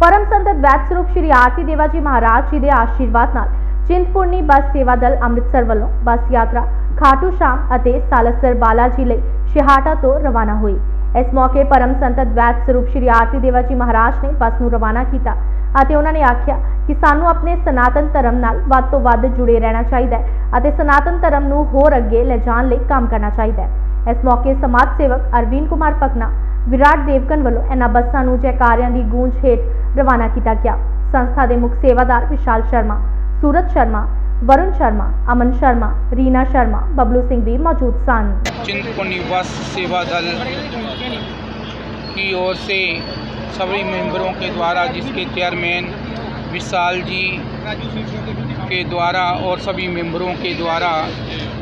ਪਰਮ ਸੰਤ ਵੈਦ ਸਰੂਪ ਸ਼੍ਰੀ ਆਰਤੀ ਦੇਵਾ ਜੀ ਮਹਾਰਾਜ ਜੀ ਦੇ ਆਸ਼ੀਰਵਾਦ ਨਾਲ ਚਿੰਤਪੁਰਨੀ ਬੱਸ ਸੇਵਾ ਦਲ ਅੰਮ੍ਰਿਤਸਰ ਵੱਲੋਂ ਬੱਸ ਯਾਤਰਾ ਖਾਟੂ ਸ਼ਾਮ ਅਤੇ ਸਾਲਸਰ ਬਾਲਾਜੀ ਲਈ ਸ਼ਿਹਾਟਾ ਤੋਂ ਰਵਾਨਾ ਹੋਈ। ਇਸ ਮੌਕੇ ਪਰਮ ਸੰਤ ਵੈਦ ਸਰੂਪ ਸ਼੍ਰੀ ਆਰਤੀ ਦੇਵਾ ਜੀ ਮਹਾਰਾਜ ਨੇ ਬੱਸ ਨੂੰ ਰਵਾਨਾ ਕੀਤਾ ਅਤੇ ਉਹਨਾਂ ਨੇ ਆਖਿਆ ਕਿ ਸਾਨੂੰ ਆਪਣੇ ਸਨਾਤਨ ਧਰਮ ਨਾਲ ਵੱਧ ਤੋਂ ਵੱਧ ਜੁੜੇ ਰਹਿਣਾ ਚਾਹੀਦਾ ਹੈ ਅਤੇ ਸਨਾਤਨ ਧਰਮ ਨੂੰ ਹੋਰ ਅੱਗੇ ਲੈ ਜਾਣ ਲਈ ਕੰਮ ਕਰਨਾ ਚਾਹੀਦਾ ਹੈ। ਇਸ ਮੌਕੇ ਸਮਾਜ ਸੇਵਕ ਅਰਵਿੰਦ ਕੁਮਾਰ ਪਕਨਾ ਵਿਰਾਟ ਦੇਵਕਨ ਵੱਲੋਂ ਇਹਨਾਂ ਬੱਸਾਂ ਨੂੰ ਜੈਕਾਰਿਆਂ ਦੀ ਗੂੰਜ ਹੇਠ ਰਵਾਨਾ ਕੀਤਾ ਗਿਆ ਸੰਸਥਾ ਦੇ ਮੁੱਖ ਸੇਵਾਦਾਰ ਵਿਸ਼ਾਲ ਸ਼ਰਮਾ ਸੂਰਜ ਸ਼ਰਮਾ ਵਰੁਣ ਸ਼ਰਮਾ ਅਮਨ ਸ਼ਰਮਾ ਰੀਨਾ ਸ਼ਰਮਾ ਬਬਲੂ ਸਿੰਘ ਵੀ ਮੌਜੂਦ ਸਨ चिंतपुर्णी बस सेवा दल की ओर से सभी मेंबरों के द्वारा जिसके चेयरमैन विशाल जी के द्वारा और सभी मेंबरों के द्वारा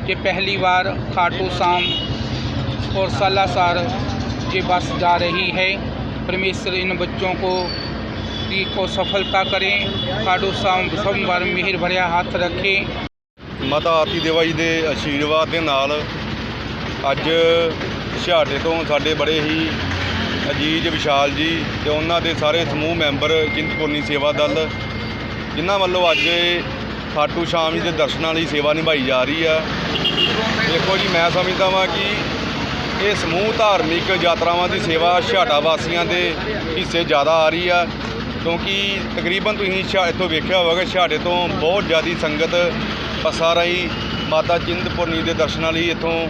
ये पहली बार खाटू शाम और सालासार ये बस जा रही है परमेश्वर इन बच्चों को की को सफलता करें खाटू शाम सब बार मिहिर भरिया हाथ रखें ਮਾਤਾ ਆਰਤੀ ਦੇਵਾ ਜੀ ਦੇ ਆਸ਼ੀਰਵਾਦ ਦੇ ਨਾਲ ਅੱਜ ਛਿਹਾਟੇ ਤੋਂ ਸਾਡੇ ਬੜੇ ਹੀ ਅਜੀਜ਼ ਵਿਸ਼ਾਲ ਜੀ ਤੇ ਉਹਨਾਂ ਦੇ ਸਾਰੇ ਸਮੂਹ ਮੈਂਬਰ ਚਿੰਤਪੁਰਨੀ ਸੇਵਾ ਦਲ ਜਿਨ੍ਹਾਂ ਵੱਲੋਂ ਅੱਜ ਇਹ ਖਾਟੂ ਸ਼ਾਮ ਜੀ ਦੇ ਦਰਸ਼ਨਾਂ ਲਈ ਸੇਵਾ ਨਿਭਾਈ ਜਾ ਰਹੀ ਆ ਦੇਖੋ ਜੀ ਮੈਂ ਸਮਝਦਾ ਵਾਂ ਕਿ ਇਹ ਸਮੂਹ ਧਾਰਮਿਕ ਯਾਤਰਾਵਾਂ ਦੀ ਸੇਵਾ ਛਿਹਾਟਾ ਵਾਸੀਆਂ ਦੇ ਹਿੱਸੇ ਜ਼ਿਆਦਾ ਆ ਰਹੀ ਆ ਕਿਉਂਕਿ ਤਕਰੀਬਨ ਤੁਸੀਂ ਛਿਹਾ ਇੱਥੋਂ ਵੇਖਿਆ ਹੋਵੇਗਾ ਛਿਹਾਟੇ ਤੋਂ ਬਹੁਤ ਜ਼ਿਆਦੀ ਸੰਗਤ ਬੱਸਾਂ ਰਾਹੀਂ ਮਾਤਾ ਚਿੰਤਪੁਰਨੀ ਦੇ ਦਰਸ਼ਨਾਂ ਲਈ ਇੱਥੋਂ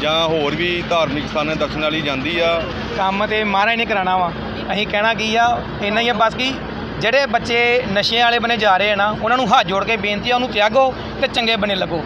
ਜਾਂ ਹੋਰ ਵੀ ਧਾਰਮਿਕ ਸਥਾਨਾਂ ਦੇ ਦਰਸ਼ਨਾਂ ਲਈ ਜਾਂਦੀ ਆ। ਕੰਮ ਤੇ ਮਹਾਰਾਜ ਨੇ ਕਰਾਣਾ ਵਾ। ਅਸੀਂ ਕਹਿਣਾ ਕੀ ਆ, ਇੰਨਾ ਹੀ ਆ ਬਸ ਕੀ ਜਿਹੜੇ ਬੱਚੇ ਨਸ਼ੇ ਵਾਲੇ ਬਨੇ ਜਾ ਰਹੇ ਆ ਨਾ, ਉਹਨਾਂ ਨੂੰ ਹੱਥ ਜੋੜ ਕੇ ਬੇਨਤੀ ਆ, ਉਹਨੂੰ ਤਿਆਗੋ ਤੇ ਚੰਗੇ ਬਨੇ ਲੱਗੋ।